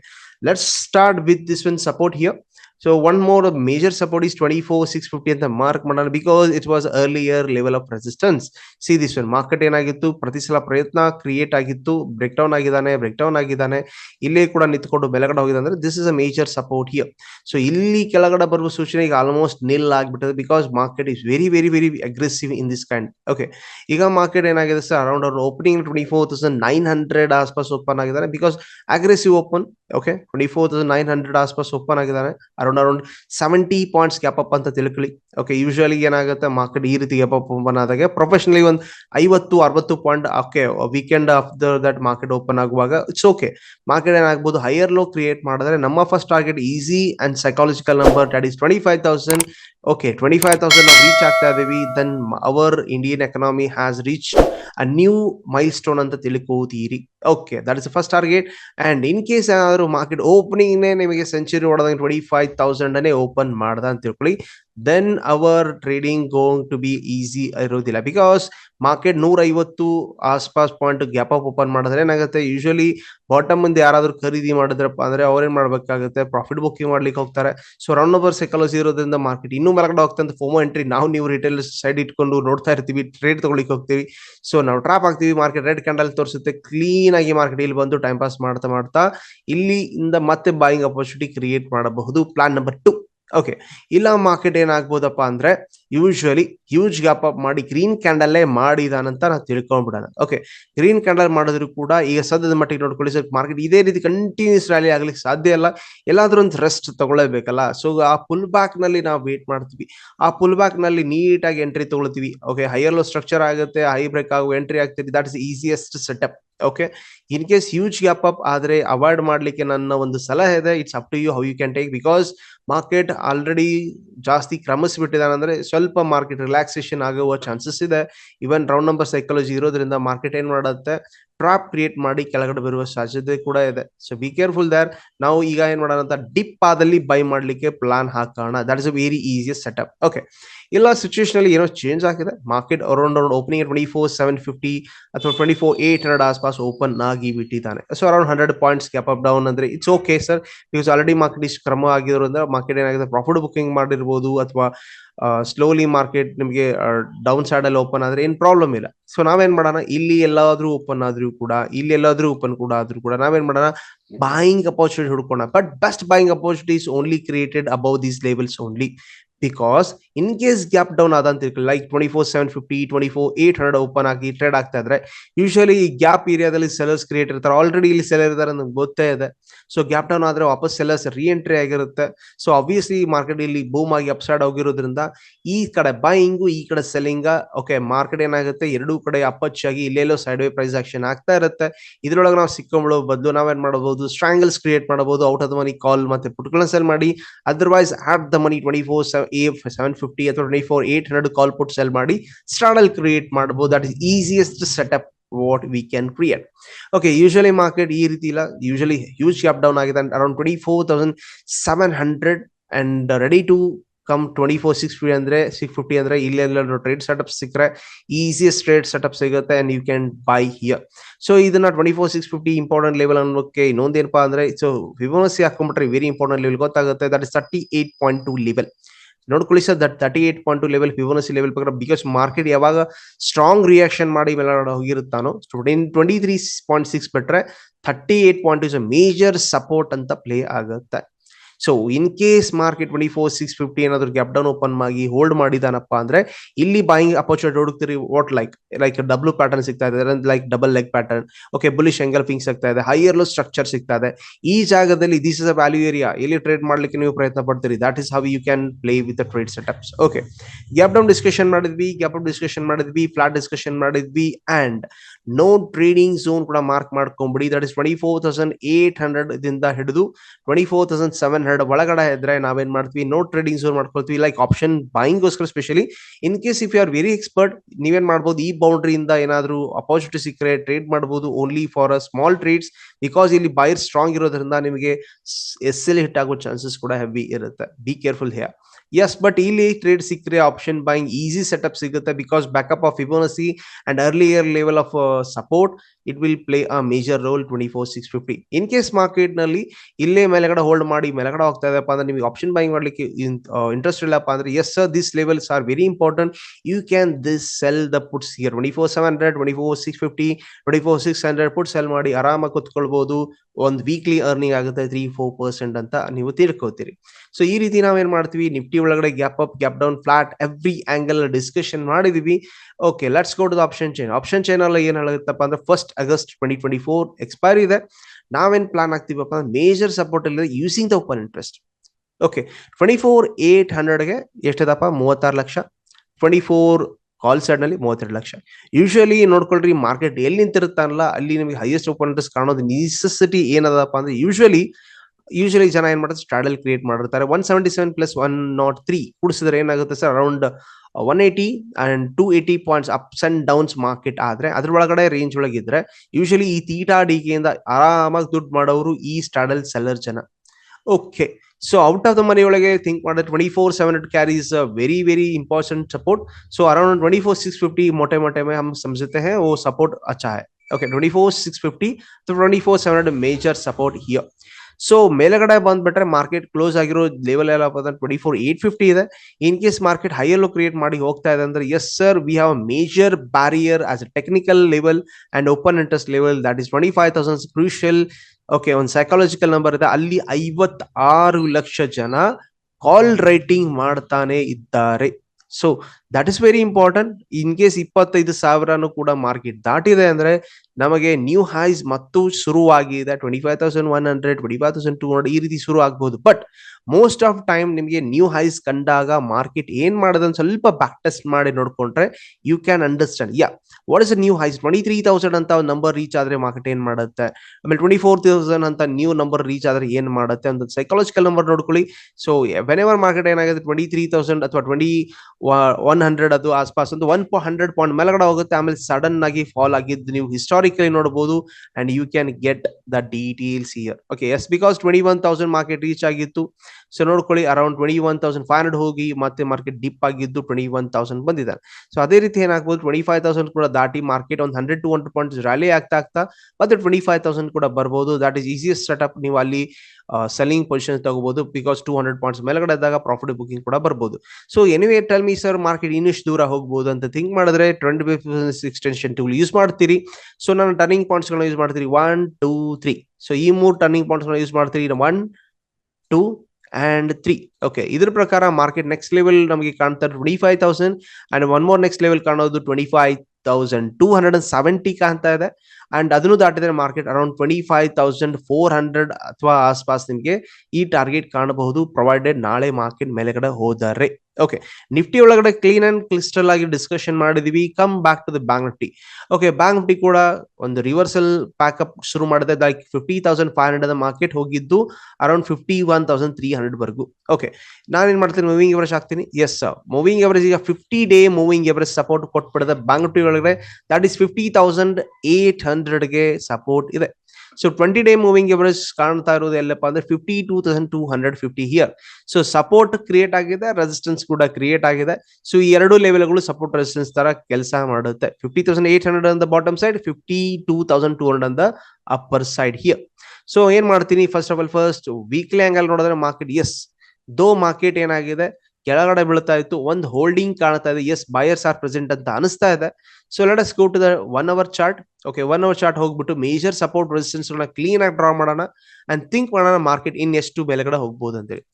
let's start with this one support here so one more major support is twenty four six fifty ಅಂತ mark ಮಾಡೋಣ because it was earlier level of resistance see this one market ಏನಾಗಿತ್ತು? ಪ್ರತಿ ಸಲ ಪ್ರಯತ್ನ create ಆಗಿತ್ತು break down ಆಗಿದ್ದಾನೆ break down ಆಗಿದ್ದಾನೆ. ಇಲ್ಲೇ ಕೂಡ ನಿಂತ್ಕೊಂಡು ಬೆಳಗಡೆ ಹೋಗಿದೆ ಅಂದ್ರೆ this is a major support here so ಇಲ್ಲಿ ಕೆಳಗಡೆ ಬರುವ ಸೂಚನೆ ಈಗ ಆಲ್ಮೋಸ್ಟ್ ನಿಲ್ ಆಗಿಬಿಟ್ಟಿದೆ because market is very very very aggressive in this kind okay ಈಗ ಮಾರ್ಕೆಟ್ ಏನಾಗಿದೆ ಸರ್ ಅರೌಂಡ್ ಅವ್ರ opening twenty four thousand nine hundred ಆಸ್ಪಾಸ್ open ಆಗಿದ್ದಾರೆ because aggressive open okay twenty four thousand nine hundred ಆಸ್ಪಾಸ್ open ಆಗಿದ್ದಾರೆ around around seventy points gap up ಅಂತ ತಿಳ್ಕೊಳ್ಳಿ. Okay usually ಏನಾಗುತ್ತೆ market ಈ ರೀತಿ ಗ್ಯಾಪ್ ಅಪ್ ಓಪನ್ ಆದಾಗ professionally ಒಂದು ಐವತ್ತು, ಅರವತ್ತು point okay weekend of the that market open ಆಗುವಾಗ ಇಟ್ಸ್ ಓಕೆ ಮಾರ್ಕೆಟ್ ಏನಾಗಬಹುದು ಹೈಯರ್ ಲೋ ಕ್ರಿಯೇಟ್ ಮಾಡಿದ್ರೆ ನಮ್ಮ first target easy and psychological number that is twenty five thousand okay twenty five thousand ನಾವು reach ಆಗ್ತಾ ಇದೀವಿ then our Indian economy has reach a new milestone ಅಂತ ತಿಳ್ಕೋತೀರಿ. Okay that is first target and in case ಏನಾದರೂ market opening ನಿಮಗೆ century ಹೊಡೆದಂಗೆ twenty five thousand open ಮಾಡ್ದ ಅಂತ ತಿಳ್ಕೊಳ್ಳಿ. Then our trading going to be easy ಇರೋದಿಲ್ಲ. Because market ನೂರ ಐವತ್ತು ಆಸ್ಪಾಸ್ ಪಾಯಿಂಟ್ ಗ್ಯಾಪ್ ಅಪ್ ಓಪನ್ ಮಾಡಿದ್ರೆ ಏನಾಗುತ್ತೆ? ಯೂಶಲಿ ಬಾಟಮ್ ಮುಂದೆ ಯಾರಾದ್ರೂ ಖರೀದಿ ಮಾಡಿದ್ರಪ್ಪ ಅಂದ್ರೆ ಅವ್ರೇನ್ ಮಾಡ್ಬೇಕಾಗುತ್ತೆ? ಪ್ರಾಫಿಟ್ ಬುಕ್ಕಿಂಗ್ ಮಾಡ್ಲಿಕ್ಕೆ ಹೋಗ್ತಾರೆ. ಸೊ ರೌಂಡ್ ಓವರ್ ಸೈಕಾಲಜಿ ಇರೋದ್ರಿಂದ ಮಾರ್ಕೆಟ್ ಇನ್ನೂ ಮರಗಡೆ ಹೋಗ್ತಂತ ಫೋಮೋ ಎಂಟ್ರಿ ನಾವು ನೀವು ರಿಟೇಲ್ ಸೈಡ್ ಇಟ್ಕೊಂಡು ನೋಡ್ತಾ ಇರ್ತೀವಿ ಟ್ರೇಡ್ ತಗೊಳಿಕ್ ಹೋಗ್ತೀವಿ. ಸೊ ನಾವು ಟ್ರಾಪ್ ಆಗ್ತೀವಿ ಮಾರ್ಕೆಟ್ ರೆಡ್ ಕ್ಯಾಂಡಲ್ ತೋರಿಸುತ್ತೆ ಕ್ಲೀನ್ ಆಗಿ ಮಾರ್ಕೆಟ್ ಇಲ್ಲಿ ಬಂದು ಟೈಮ್ ಪಾಸ್ ಮಾಡ್ತಾ ಮಾಡ್ತಾ ಇಲ್ಲಿ ಇಂದ ಮತ್ತೆ ಬಾಯಿಂಗ್ ಅಪರ್ಚುನಿಟಿ ಕ್ರಿಯೇಟ್ ಮಾಡಬಹುದು. ಪ್ಲಾನ್ ನಂಬರ್ ಟು ಓಕೆ ಇಲ್ಲ ಮಾರ್ಕೆಟ್ ಏನಾಗ್ಬೋದಪ್ಪ ಅಂದ್ರೆ ಯೂಶುವಲಿ ಹ್ಯೂಜ್ ಗ್ಯಾಪ್ ಅಪ್ ಮಾಡಿ ಗ್ರೀನ್ ಕ್ಯಾಂಡಲ್ಲೇ ಮಾಡಿದಾನಂತ ನಾವು ತಿಳ್ಕೊಂಡ್ಬಿಡೋಣ ಓಕೆ ಗ್ರೀನ್ ಕ್ಯಾಂಡಲ್ ಮಾಡಿದ್ರು ಕೂಡ ಈಗ ಸದ್ಯದ ಮಟ್ಟಿಗೆ ನೋಡ್ಕೊಳ್ಳಿ ಸರ್ ಮಾರ್ಕೆಟ್ ಇದೇ ರೀತಿ ಕಂಟಿನ್ಯೂಸ್ ರ್ಯಾಲಿ ಆಗ್ಲಿಕ್ಕೆ ಸಾಧ್ಯ ಇಲ್ಲ. ಎಲ್ಲಾದ್ರೂ ಒಂದು ರೆಸ್ಟ್ ತಗೊಳ್ಳೇಬೇಕಲ್ಲ? ಸೊ ಆ ಪುಲ್ ಬ್ಯಾಕ್ನಲ್ಲಿ ನಾವು ವೇಟ್ ಮಾಡ್ತೀವಿ. ಆ ಪುಲ್ ಬ್ಯಾಕ್ನಲ್ಲಿ ನೀಟಾಗಿ ಎಂಟ್ರಿ ತಗೊಳ್ತೀವಿ. ಓಕೆ ಹೈಯರ್ ಲೋ ಸ್ಟ್ರಕ್ಚರ್ ಆಗುತ್ತೆ ಹೈ ಬ್ರೇಕ್ ಆಗುವ ಎಂಟ್ರಿ ಆಗ್ತೀವಿ that is easiest setup okay in case huge gap up ಆದ್ರೆ ಅವಾಯ್ಡ್ ಮಾಡ್ಲಿಕ್ಕೆ ನನ್ನ ಒಂದು ಸಲಹೆ ಇದೆ. It's up to you how you can take because market already ಜಾಸ್ತಿ ಕ್ರಮಿಸ್ಬಿಟ್ಟಿದ್ದಾನೆ ಅಂದ್ರೆ ಸ್ವಲ್ಪ ಮಾರ್ಕೆಟ್ ರಿಲ್ಯಾಕ್ಸೇಷನ್ ಆಗುವ ಚಾನ್ಸಸ್ ಇದೆ. ಇವನ್ ರೌಂಡ್ ನಂಬರ್ ಸೈಕಾಲಜಿ ಇರೋದ್ರಿಂದ ಮಾರ್ಕೆಟ್ ಏನ್ ಮಾಡುತ್ತೆ? ಟ್ರಾಪ್ ಕ್ರಿಯೇಟ್ ಮಾಡಿ ಕೆಳಗಡೆ ಬರುವ ಸಾಧ್ಯತೆ ಕೂಡ ಇದೆ. ಸೊ ಬಿ ಕೇರ್ಫುಲ್ ದರ್ ನಾವು ಈಗ ಏನ್ ಮಾಡೋಣ ಡಿಪ್ ಆದಲ್ಲಿ ಬೈ ಮಾಡ್ಲಿಕ್ಕೆ ಪ್ಲಾನ್ ಹಾಕೋಣ. That is a very easiest setup okay ಇಲ್ಲ ಸಿಚುವೇಶನ್ ಅಲ್ಲಿ ಏನೋ ಚೇಂಜ್ ಆಗಿದೆ. Market around around opening twenty four seven fifty ಅಥವಾ ಟ್ವೆಂಟಿ ಫೋರ್ ಏಟ್ ಹಂಡ್ರೆಡ್ ಆಸ್ಪಾಸ್ ಓಪನ್ ಆಗಿ ಬಿಟ್ಟಿದ್ದಾನೆ. So around hundred points gap up down ಅಂದ್ರೆ it's okay sir because already market ಇಷ್ಟು ಕ್ರಮ ಆಗಿರೋದ್ರಿಂದ ಮಾರ್ಕೆಟ್ ಏನಾಗಿದೆ ಪ್ರಾಫಿಟ್ ಬುಕಿಂಗ್ ಮಾಡಿರ್ಬೋದು ಅಥವಾ ಸ್ಲೋಲಿ ಮಾರ್ಕೆಟ್ ನಿಮಗೆ ಡೌನ್ ಸೈಡ್ ಅಲ್ಲಿ ಓಪನ್ ಆದ್ರೆ ಏನ್ ಪ್ರಾಬ್ಲಮ್ ಇಲ್ಲ. ಸೊ ನಾವೇನ್ ಮಾಡೋಣ? ಇಲ್ಲಿ ಎಲ್ಲಾದ್ರೂ ಓಪನ್ ಆದ್ರೂ ಕೂಡ, ಇಲ್ಲಿ ಎಲ್ಲಾದ್ರೂ ಓಪನ್ ಕೂಡ ಆದ್ರೂ ಕೂಡ ನಾವೇನ್ ಮಾಡೋಣ? Buying opportunity ಹುಡ್ಕೋಣ. But best buying opportunities only created above these levels only because in case gap down ಆದ ಅಂತ like twenty four seven fifty twenty four eight hundred open ಆಗಿ ಟ್ರೇಡ್ ಆಗ್ತಾ ಇದ್ರೆ ಯೂಶಲಿ ಈ ಗ್ಯಾಪ್ ಏರಿಯಾದಲ್ಲಿ ಸೆಲರ್ಸ್ ಕ್ರಿಯೇಟ್ ಇರ್ತಾರೆ. Already ಇಲ್ಲಿ seller ಇದ್ದಾರೆ ನಮ್ಗೆ ಗೊತ್ತೇ ಇದೆ. ಸೊ ಗ್ಯಾಪ್ ಡೌನ್ ಆದ್ರೆ ವಾಪಸ್ ಸೆಲರ್ಸ್ ರೀ ಎಂಟ್ರಿ ಆಗಿರುತ್ತೆ. ಸೊ ಅಬ್ವಿಯಸ್ಲಿ ಮಾರ್ಕೆಟ್ ಇಲ್ಲಿ ಬೂಮ್ ಆಗಿ ಅಪ್ಸೈಡ್ ಹೋಗಿರೋದ್ರಿಂದ ಈ ಕಡೆ ಬೈಯಿಂಗು ಈ ಕಡೆ ಸೆಲ್ಲಿಂಗ್ ಓಕೆ ಮಾರ್ಕೆಟ್ ಏನಾಗುತ್ತೆ? ಎರಡೂ ಕಡೆ ಅಪ್ಪಚ್ಚಾಗಿ ಇಲ್ಲೆಲ್ಲೋ ಸೈಡ್ ವೇ ಪ್ರೈಸ್ ಆಕ್ಷನ್ ಆಗ್ತಾ ಇರುತ್ತೆ. ಇದ್ರೊಳಗೆ ನಾವು ಸಿಕ್ಕೊಂಬಿಡೋ ಬದಲು ನಾವೇನ್ ಮಾಡಬಹುದು ಸ್ಟ್ರಾಂಗಲ್ಸ್ ಕ್ರಿಯೇಟ್ ಮಾಡಬಹುದು. Out of the money call ಮತ್ತೆ ಪುಟ್ಗಳನ್ನ ಸೆಲ್ ಮಾಡಿ. Otherwise at the money twenty four seven fifty ಅಥವಾ twenty four eight hundred call put sell ಮಾಡಿ ಸ್ಟ್ರಾಡಲ್ ಕ್ರಿಯೇಟ್ ಮಾಡಬಹುದು that is easiest setup what we can create okay usually market ಈ ರೀತಿ ಇಲ್ಲ. Usually huge gap down ಆಗಿದೆ around twenty four thousand seven hundred and ready to come twenty four six fifty ಅಂದ್ರೆ six fifty ಅಂದ್ರೆ ಇಲ್ಲೆಲ್ಲ trade setup ಸಿಕ್ಕರೆ easiest trade setup ಸಿಗುತ್ತೆ and you can buy here so ಇದನ್ನ twenty four six fifty important level ಅನ್ನೋಕೆ ಇನ್ನೊಂದೇನಪ್ಪ ಅಂದ್ರೆ so Fibonacci ಹಾಕೊಂಡ್ಬಿಟ್ರೆ very important level ಗೊತ್ತಾಗುತ್ತೆ. That is thirty eight point two level ನೋಡ್ಕೊಳ್ಳಿ sir that thirty eight point two level Fibonacci level ಪ್ರಕಾರ because market ಯಾವಾಗ strong reaction ಮಾಡಿ ಇವೆಲ್ಲ ಹೋಗಿರುತ್ತಾನೋ ಟ್ವೆಂಟಿ ತ್ರೀ ಪಾಯಿಂಟ್ ಸಿಕ್ಸ್ ಬಿಟ್ರೆ thirty eight point is major support ಅಂತ play ಆಗುತ್ತೆ. So in case market twenty four six fifty ಏನಾದ್ರು gap down open ಆಗಿ ಹೋಲ್ಡ್ ಮಾಡಿದಾನಪ್ಪ ಅಂದ್ರೆ, ಇಲ್ಲಿ buying opportunity ಹುಡುಕ್ತಿರಿ what like like W pattern ಸಿಗ್ತಾ ಇದೆ like double leg pattern okay bullish engulfing ಸಿಗ್ತಾ ಇದೆ ಹೈಯರ್ ಲೋ ಸ್ಟ್ರಕ್ಚರ್ ಸಿಗ್ತಾ ಇದೆ. ಈ ಜಾಗದಲ್ಲಿ this is a value area ಎಲ್ಲಿ ಟ್ರೇಡ್ ಮಾಡ್ಲಿಕ್ಕೆ ನೀವು ಪ್ರಯತ್ನ ಪಡ್ತೀರಿ. That is how you can play with trade setups okay gap down discussion ಮಾಡಿದ್ವಿ ಗ್ಯಾಪ್ ಅಪ್ ಡಿಸ್ಕಷನ್ ಮಾಡಿದ್ವಿ ಫ್ಲಾಟ್ ಡಿಸ್ಕಷನ್ ಮಾಡಿದ್ವಿ ಅಂಡ್ ನೋ ಟ್ರೇಡಿಂಗ್ ಝೋನ್ ಕೂಡ ಮಾರ್ಕ್ ಮಾಡ್ಕೊಂಬಿಡಿ. That is twenty four thousand eight hundred ದಿಂದ ಹಿಡಿದು twenty four thousand seven hundred ಒಳಗಡೆ ಇದ್ರೆ ನಾವೇನ್ ಮಾಡ್ತೀವಿ? ನೋ ಟ್ರೇಡಿಂಗ್ ಝೋನ್ ಮಾಡ್ಕೊಳ್ತೀವಿ. Like option ಬಾಯಿಂಗ್ಗೋಸ್ಕರ specially in case if you are very expert ನೀವೇನ್ ಮಾಡ್ಬೋದು? ಈ ಬೌಂಡ್ರಿಯಿಂದ ಏನಾದ್ರು ಅಪಾರ್ಚುನಿಟಿ ಸಿಕ್ಕರೆ ಟ್ರೇಡ್ ಮಾಡಬಹುದು only for a small trades because ಇಲ್ಲಿ ಬೈರ್ ಸ್ಟ್ರಾಂಗ್ ಇರೋದ್ರಿಂದ ನಿಮಗೆ ಎಸ್ ಎಲ್ ಹಿಟ್ ಆಗೋ ಚಾನ್ಸಸ್ ಕೂಡ ಹೆವಿ ಇರುತ್ತೆ. Be careful here yes but ಇಲ್ಲಿ ಟ್ರೇಡ್ ಸಿಕ್ಕರೆ ಆಪ್ಷನ್ ಬೈಯಿಂಗ್ ಈಸಿ ಸೆಟಪ್ ಸಿಗುತ್ತೆ because backup of Fibonacci and earlier level of support it will play a major role twenty four six fifty in case ಮಾರ್ಕೆಟ್ನಲ್ಲಿ ಇಲ್ಲೇ ಮೇಲೆಗಡೆ hold ಮಾಡಿ, ಮೇಲೆಗಡೆ ಹೋಗ್ತಾ ಇದೆಪ್ಪ ಅಂದ್ರೆ ನಿಮಗೆ ಆಪ್ಷನ್ ಬೈಂಗ್ ಮಾಡ್ಲಿಕ್ಕೆ ಇಂಟ್ರೆಸ್ಟ್ ಇಲ್ಲಪ್ಪ ಅಂದ್ರೆ yes sir this levels are very important you can this sell the puts here twenty four seven hundred twenty four six fifty twenty four six hundred put sell ಮಾಡಿ, ಆರಾಮಾಗಿ ಕುತ್ಕೊಳ್ಬಹುದು ಒಂದು weekly earning ಆಗುತ್ತೆ three four percent ಅಂತ ನೀವು ತಿಳ್ಕೊತೀರಿ. So ಈ ರೀತಿ ನಾವೇನ್ ಮಾಡ್ತೀವಿ? ನಿಫ್ಟಿ ಒಳಗಡೆ gap up gap down flat every angle discussion ಮಾಡಿದೀವಿ. Okay let's go to option chain option chain ಅಲ್ಲ ಏನ್ ಹೇಳುತ್ತಪ್ಪ ಅಂದ್ರೆ first August twenty twenty four expire ಇದೆ. ನಾವೇನ್ ಪ್ಲಾನ್ ಆಗ್ತೀವಪ್ಪ ಅಂದ್ರೆ ಮೇಜರ್ ಸಪೋರ್ಟ್ ಅಲ್ಲಿ using the open interest okay twenty four eight ಹಂಡ್ರೆಡ್ಗೆ ಎಷ್ಟಿದಪ್ಪ? ಮೂವತ್ತಾರು ಲಕ್ಷ. ಟ್ವೆಂಟಿ ಫೋರ್ ಕಾಲ್ ಸೈಡ್ನಲ್ಲಿ ಮೂವತ್ತೆರಡು ಲಕ್ಷ. ಯೂಶಲಿ ನೋಡ್ಕೊಳ್ರಿ ಮಾರ್ಕೆಟ್ ಎಲ್ಲಿ ನಿಂತಿರುತ್ತಾನಲ್ಲ ಅಲ್ಲಿ ನಿಮಗೆ ಹೈಯೆಸ್ಟ್ ಓಪನ್ ಇಂಟ್ರೆಸ್ಟ್ ಕಾಣೋದು ನೆಸೆಸಿಟಿ ಏನದಪ್ಪ ಅಂದ್ರೆ ಯೂಶಲಿ ಯೂಶಲಿ ಜನ ಏನ್ ಮಾಡ್ತಾರೆ ಸ್ಟ್ರಾಡಲ್ ಕ್ರಿಯೇಟ್ ಮಾಡಿರ್ತಾರೆ. One seventy seven plus one nought three ಕೂಡಿಸಿದ್ರೆ ಏನಾಗುತ್ತೆ sir around one eighty and two eighty points ups and downs market ಆದ್ರೆ ಅದ್ರ ಒಳಗಡೆ ರೇಂಜ್ ಒಳಗಿದ್ರೆ ಯೂಶಲಿ ಈ ತೀಟಾ ಡಿಕೆಯಿಂದ ಆರಾಮಾಗಿ ದುಡ್ಡು ಮಾಡೋರು ಈ ಸ್ಟ್ರಾಡಲ್ ಸೆಲ್ಲರ್ ಜನ. Okay so out of the money ಒಳಗೆ ಥಿಂಕ್ ಮಾಡಿದ್ರೆ twenty four seven hundred carry is very very important support so around twenty four six fifty ಮೊಟೆ ಮೊಟೆ ಮೇ ಹಮ್ ಸಮಝತೆ ಹೇ ಓ ಸಪೋರ್ಟ್ ಅಚ್ಚಾ ಹೇ. Okay twenty four six fifty twenty four seven hundred major support here so ಮೇಲೆಗಡೆ ಬಂದ್ಬಿಟ್ರೆ ಮಾರ್ಕೆಟ್ ಕ್ಲೋಸ್ ಆಗಿರೋ ಲೆವೆಲ್ ಎಲ್ಲ ಟ್ವೆಂಟಿ ಫೋರ್ ಏಟ್ ಫಿಫ್ಟಿ ಇದೆ. ಇನ್ ಕೇಸ್ ಮಾರ್ಕೆಟ್ ಹೈಯಲ್ಲೂ ಕ್ರಿಯೇಟ್ ಮಾಡಿ ಹೋಗ್ತಾ ಇದೆ ಅಂದ್ರೆ yes sir we have major barrier as a technical level and open interest level that is twenty five thousand crucial okay ಒಂದು psychological number ಇದೆ. ಅಲ್ಲಿ ಐವತ್ ಆರು ಲಕ್ಷ ಜನ ಕಾಲ್ ರೈಟಿಂಗ್ ಮಾಡ್ತಾನೆ ಇದ್ದಾರೆ. So that is very important in case ಇಪ್ಪತ್ತೈದು ಸಾವಿರನು ಕೂಡ ಮಾರ್ಕೆಟ್ ದಾಟಿದೆ ಅಂದ್ರೆ ನಮಗೆ ನ್ಯೂ ಹೈಸ್ ಮತ್ತು ಶುರುವಾಗಿದೆ. Twenty five thousand one hundred twenty five thousand two hundred ಈ ರೀತಿ ಶುರು ಆಗ್ಬಹುದು ಬಟ್ ಮೋಸ್ಟ್ ಆಫ್ ಟೈಮ್ ನಿಮಗೆ ನ್ಯೂ ಹೈಸ್ ಕಂಡಾಗ ಮಾರ್ಕೆಟ್ ಏನ್ ಮಾಡೋದನ್ನ ಸ್ವಲ್ಪ ಬ್ಯಾಕ್ ಟೆಸ್ಟ್ ಮಾಡಿ ನೋಡ್ಕೊಂಡ್ರೆ you can understand yeah what is new highs twenty three thousand ಅಂತ ಒಂದು ನಂಬರ್ ರೀಚ್ ಆದ್ರೆ ಮಾರ್ಕೆಟ್ ಏನ್ ಮಾಡುತ್ತೆ? ಆಮೇಲೆ ಟ್ವೆಂಟಿ ಫೋರ್ ತೌಸಂಡ್ ಅಂತ ನ್ಯೂ ನಂಬರ್ ರೀಚ್ ಆದ್ರೆ ಏನ್ ಮಾಡುತ್ತೆ? ಅಂತ ಸೈಕಾಲಜಿಕಲ್ ನಂಬರ್ ನೋಡ್ಕೊಳ್ಳಿ. ಸೊ ವೆನ್ ಎವರ್ ಮಾರ್ಕೆಟ್ ಏನಾಗುತ್ತೆ? ಟ್ವೆಂಟಿ ತ್ರೀ ತೌಸಂಡ್ ಅಥವಾ ಟ್ವೆಂಟಿ ಒನ್ ಹಂಡ್ರೆಡ್ ಅದು ಆಸ್ಪಾಸ್ ಒಂದು ಒನ್ ಹಂಡ್ರೆಡ್ ಪಾಯಿಂಟ್ ಮೇಲ್ಗಡೆ ಹೋಗುತ್ತೆ. ಆಮೇಲೆ ಸಡನ್ ಆಗಿ ಫಾಲ್ ಆಗಿದ್ದು ನೀವು ಹಿಸ್ಟಾರಿಕಲಿ ನೋಡಬಹುದು and you can get the details here okay yes because twenty one thousand market reach ಆಗಿತ್ತು. ಸೊ ನೋಡ್ಕೊಳ್ಳಿ around twenty one thousand five hundred ಹೋಗಿ ಮತ್ತೆ ಮಾರ್ಕೆಟ್ ಡಿಪ್ ಆಗಿದ್ದು ಟ್ವೆಂಟಿ ಒನ್ ತೌಸಂಡ್ ಬಂದಿದೆ ಸೊ ಅದೇ ರೀತಿ ಏನಾಗ್ಬೋದು ಟ್ವೆಂಟಿ ಫೈವ್ ತೌಸಂಡ್ ಕೂಡ ದಾಟಿ ಮಾರ್ಕೆಟ್ ಒಂದು hundred to hundred points rally ಆಗ್ತಾ ಆಗ್ತಾ ಮತ್ತೆ ಟ್ವೆಂಟಿ ಫೈವ್ ತೌಸಂಡ್ ಕೂಡ ಬರ್ಬೋದು. ದಟ್ ಈಸ್ ಈಸಿಯಸ್ಟ್ ಸೆಟಪ್ ನೀವು ಅಲ್ಲಿ ಸೆಲ್ಲಿಂಗ್ ಪೊಸಿಷನ್ ತಗೋಬಹುದು ಬಿಕಾಸ್ ಟೂ ಹಂಡ್ರೆಡ್ ಪಾಯಿಂಟ್ಸ್ ಮೇಲ್ಗಡೆ ಇದ್ದಾಗ ಪ್ರಾಫಿಟ್ ಬುಕಿಂಗ್ ಕೂಡ ಬರ್ಬೋದು. So anyway tell me sir market ಇನ್ನಷ್ಟು ದೂರ ಹೋಗ್ಬೋದು ಅಂತ ಥಿಂಕ್ ಮಾಡಿದ್ರೆ ಟ್ವೆಂಟಿ ಎಕ್ಸ್ಟೆನ್ಷನ್ ಟೂಲ್ ಯೂಸ್ ಮಾಡ್ತೀರಿ. ಸೊ ನಾನು ಟರ್ನಿಂಗ್ ಪಾಯಿಂಟ್ಸ್ ಗಳನ್ನ ಯೂಸ್ ಮಾಡ್ತೀರಿ. ಒನ್ ಟೂ ತ್ರೀ ಸೊ ಈ ಮೂರು ಟರ್ನಿಂಗ್ ಪಾಯಿಂಟ್ಸ್ ಗಳನ್ನ ಯೂಸ್ ಮಾಡ್ತೀರಿ. One two and three okay ಇದ್ರ ಪ್ರಕಾರ ಮಾರ್ಕೆಟ್ ನೆಕ್ಸ್ಟ್ ಲೆವೆಲ್ ನಮಗೆ ಕಾಣ್ತಾ twenty five thousand and one more next level ಕಾಣೋದು twenty five thousand two hundred and seventy ಕಾಣ್ತಾ ಇದೆ. ಅಂಡ್ ಅದನ್ನು ದಾಟಿದ್ರೆ market around twenty five thousand four hundred ಅಥವಾ ಆಸ್ಪಾಸ್ ನಿಮಗೆ ಈ ಟಾರ್ಗೆಟ್ ಕಾಣಬಹುದು. ಪ್ರೊವೈಡೆಡ್ ನಾಳೆ ಮಾರ್ಕೆಟ್ ಮೇಲೆಗಡೆ ಹೋದರೆ. ಓಕೆ ನಿಫ್ಟಿ ಒಳಗಡೆ ಕ್ಲೀನ್ ಅಂಡ್ ಕ್ಲಿಸ್ಟಲ್ ಆಗಿ ಡಿಸ್ಕಷನ್ ಮಾಡಿದೀವಿ. Come back to the bank Nifty okay bank Nifty ಕೂಡ ಒಂದು ರಿವರ್ಸಲ್ ಪ್ಯಾಕಪ್ ಶುರು ಮಾಡಿದೆ. Like fifty thousand five hundred market ಹೋಗಿದ್ದು around fifty one thousand three hundred ವರ್ಗು. ಓಕೆ ನಾನೇನ್ ಮಾಡ್ತೀನಿ? ಮೂವಿಂಗ್ ಎವರೇಜ್ ಹಾಕ್ತೀನಿ? ಎಸ್ ಮೂವಿಂಗ್ ಎವರೇಜ್ ಈಗ fifty day moving average support ಕೊಟ್ಬಿಡದೆ bank Nifty ಒಳಗಡೆ that is fifty thousand eight ಹಂಡ್ರೆಡ್ಗೆ support ಇದೆ. So twenty day moving average ಕಾಣ್ತಾ ಇರೋದು ಎಲ್ಲಪ್ಪ ಅಂದ್ರೆ fifty two thousand two hundred fifty here so support create ಆಗಿದೆ resistance ಕೂಡ create ಆಗಿದೆ. ಸೊ ಈ ಎರಡು ಲೆವೆಲ್ಗಳು ಸಪೋರ್ಟ್ ರೆಸಿಸ್ಟೆನ್ಸ್ ತರ ಕೆಲಸ ಮಾಡುತ್ತೆ. Fifty thousand eight hundred the bottom side fifty two thousand two hundred upper side here so ಏನ್ ಮಾಡ್ತೀನಿ? First of all first weekly angle ನೋಡಿದ್ರೆ ಮಾರ್ಕೆಟ್ ಎಸ್ ದೋ ಮಾರ್ಕೆಟ್ ಏನಾಗಿದೆ? ಕೆಳಗಡೆ ಬೀಳ್ತಾ ಇತ್ತು. ಒಂದು ಹೋಲ್ಡಿಂಗ್ ಕಾಣ್ತಾ ಇದೆ. ಎಸ್ ಬಯರ್ಸ್ ಆರ್ ಪ್ರೆಸೆಂಟ್ ಅಂತ ಅನಿಸ್ತಾ ಇದೆ. So let us go to the one hour chart okay one hour chart ಹೋಗ್ಬಿಟ್ಟು ಮೇಜರ್ ಸಪೋರ್ಟ್ ರೆಸಿಸ್ಟೆನ್ಸ್ ಕ್ಲೀನ್ ಆಗಿ ಡ್ರಾ ಮಾಡೋಣ ಅಂಡ್ ಥಿಂಕ್ ಮಾಡೋಣ ಮಾರ್ಕೆಟ್ ಇನ್ ಎಷ್ಟು ಬೆಲೆಗಡೆ ಹೋಗ್ಬೋದು ಅಂತೇಳಿ.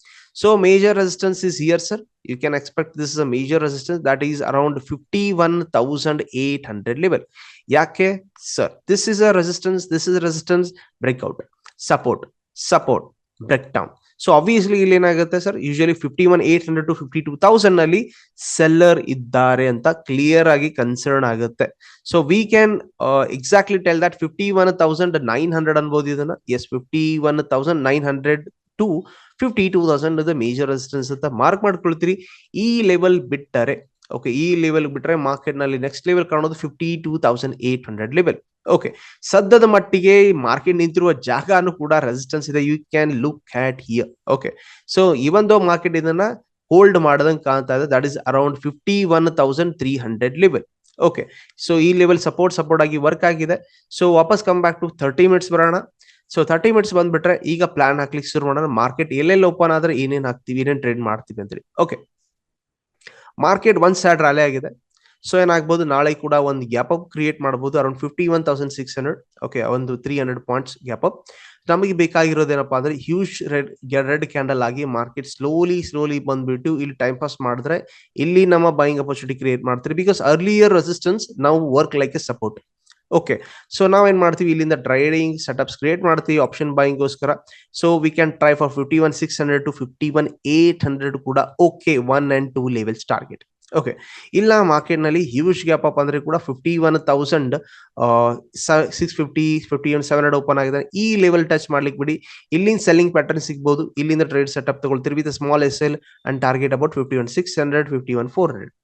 So major resistance is here sir you can expect this is a major resistance that is around fifty one thousand eight hundred level ಯಾಕೆ? Sir this is a resistance this is resistance breakout support support break down so obviously ಇಲ್ಲಿ ಏನಾಗುತ್ತೆ sir usually fifty one eight hundred to fifty two ತೌಸಂಡ್ನಲ್ಲಿ seller ಇದ್ದಾರೆ ಅಂತ clear ಆಗಿ concern ಆಗುತ್ತೆ. So we can exactly tell that fifty one thousand nine hundred ಅನ್ಬೋದು ಇದನ್ನ? Yes fifty one thousand nine hundred to fifty two thousand major resistance ಅಂತ mark ಮಾಡ್ಕೊಳ್ತೀರಿ. ಈ level ಬಿಟ್ಟರೆ ಓಕೆ ಈ ಲೆವೆಲ್ ಬಿಟ್ರೆ ಮಾರ್ಕೆಟ್ನಲ್ಲಿ ನೆಕ್ಸ್ಟ್ ಲೆವೆಲ್ ಕಾಣೋದು fifty two thousand eight hundred level okay ಸದ್ಯದ ಮಟ್ಟಿಗೆ ಮಾರ್ಕೆಟ್ ನಿಂತಿರುವ ಜಾಗನೂ ಕೂಡ ರೆಸಿಸ್ಟೆನ್ಸ್ ಇದೆ. You can look at here okay so even market ಇದನ್ನ ಹೋಲ್ಡ್ ಮಾಡದಂಗೆ ಕಾಣ್ತಾ ಇದೆ that is around fifty one thousand three hundred level okay so ಈ ಲೆವೆಲ್ ಸಪೋರ್ಟ್ ಸಪೋರ್ಟ್ ಆಗಿ ವರ್ಕ್ ಆಗಿದೆ. ಸೊ ವಾಪಸ್ come back to thirty minutes ಬರೋಣ. So thirty minutes ಬಂದ್ಬಿಟ್ರೆ ಈಗ ಪ್ಲಾನ್ ಹಾಕ್ಲಿಕ್ಕೆ ಶುರು ಮಾಡೋಣ. ಮಾರ್ಕೆಟ್ ಎಲ್ಲೆಲ್ಲಿ ಓಪನ್ ಆದ್ರೆ ಏನೇನು ಹಾಕ್ತಿವಿ, ಏನೇನು ಟ್ರೇಡ್ ಮಾಡ್ತೀವಿ ಅಂತೇಳಿ ಓಕೆ ಮಾರ್ಕೆಟ್ ಒಂದ್ ಸೈಡ್ ರ್ಯಾಲಿ ಆಗಿದೆ. ಸೊ ಏನಾಗ್ಬೋದು? ನಾಳೆ ಕೂಡ ಒಂದು ಗ್ಯಾಪ್ ಅಪ್ ಕ್ರಿಯೇಟ್ ಮಾಡಬಹುದು around fifty one thousand six hundred okay ಒಂದು three hundred points gap up ನಮಗೆ ಬೇಕಾಗಿರೋದೇನಪ್ಪಾ ಅಂದ್ರೆ ಹ್ಯೂಜ್ ರೆಡ್ ರೆಡ್ ಕ್ಯಾಂಡಲ್ ಆಗಿ ಮಾರ್ಕೆಟ್ ಸ್ಲೋಲಿ ಸ್ಲೋಲಿ ಬಂದ್ಬಿಟ್ಟು ಇಲ್ಲಿ ಟೈಮ್ ಪಾಸ್ ಮಾಡಿದ್ರೆ ಇಲ್ಲಿ ನಮ್ಮ ಬೈಯಿಂಗ್ ಅಪರ್ಚುನಿಟಿ ಕ್ರಿಯೇಟ್ ಮಾಡ್ತಾರೆ. ಬಿಕಾಸ್ ಅರ್ಲಿಯರ್ ರೆಸಿಸ್ಟೆನ್ಸ್ ನಾವು work like a support okay so ನಾವೇನ್ ಮಾಡ್ತೀವಿ? ಇಲ್ಲಿಂದ ಟ್ರೇಡಿಂಗ್ ಸೆಟಪ್ಸ್ ಕ್ರಿಯೇಟ್ ಮಾಡ್ತೀವಿ. Option ಬಾಯಿಂಗ್ಗೋಸ್ಕರ so we can try for fifty one six hundred to fifty one eight hundred ಕೂಡ okay one and two levels target okay ಇಲ್ಲ ಮಾರ್ಕೆಟ್ನಲ್ಲಿ huge gap up ಅಂದ್ರೆ ಕೂಡ fifty one thousand six fifty fifty one seven hundred open ಆಗಿದೆ. ಈ level touch ಮಾಡ್ಲಿಕ್ಕೆ ಬಿಡಿ. ಇಲ್ಲಿಂದ ಸೆಲ್ಲಿಂಗ್ ಪ್ಯಾಟರ್ನ್ ಸಿಗ್ಬೋದು. ಇಲ್ಲಿಂದ trade setup ತಗೊಳ್ತೀರಿ with small S L and target about fifty one six hundred fifty one four hundred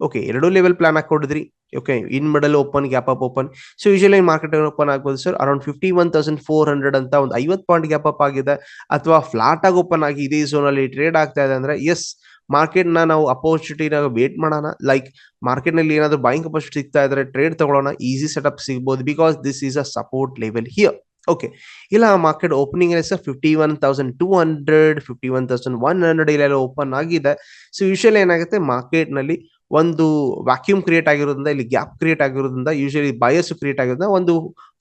okay ಎರಡು level plan ಹಾಕೊಂಡಿದ್ರಿ okay in middle open gap up open so usually market open ಆಗ್ಬೋದು sir around fifty one thousand four hundred ಅಂತ ಒಂದು ಐವತ್ತು point gap up ಆಗಿದೆ. ಅಥವಾ flat ಆಗಿ open ಆಗಿ ಇದೇ ಝೋನ್ ಅಲ್ಲಿ ಟ್ರೇಡ್ ಆಗ್ತಾ ಇದೆ ಅಂದ್ರೆ ಎಸ್ ಮಾರ್ಕೆಟ್ನ ನಾವು ಅಪೋರ್ಚುನಿಟಿ ವೇಟ್ ಮಾಡೋಣ. ಲೈಕ್ ಮಾರ್ಕೆಟ್ನಲ್ಲಿ ಏನಾದ್ರು ಬೈಯಿಂಗ್ ಅಪೋರ್ಚುನಿಟಿ ಸಿಗ್ತಾ ಇದ್ರೆ ಟ್ರೇಡ್ ತಗೊಳ್ಳೋಣ. ಈಸಿ ಸೆಟಪ್ ಸಿಗ್ಬೋದು because this is a support level here okay ಇಲ್ಲ market opening sir fifty one thousand two hundred fifty one thousand one hundred ಇಲ್ಲೆಲ್ಲ ಓಪನ್ ಆಗಿದೆ. ಸೊ ಯೂಶಲಿ ಏನಾಗುತ್ತೆ ಮಾರ್ಕೆಟ್ನಲ್ಲಿ ಒಂದು ವ್ಯಾಕ್ಯೂಮ್ ಕ್ರಿಯೇಟ್ ಆಗಿರೋದ್ರಿಂದ, ಇಲ್ಲಿ ಗ್ಯಾಪ್ ಕ್ರಿಯೇಟ್ ಆಗಿರೋದ್ರಿಂದ ಯೂಶಲಿ ಬಯಸ್ ಕ್ರಿಯೇಟ್ ಆಗಿರೋದ್ರಿಂದ ಒಂದು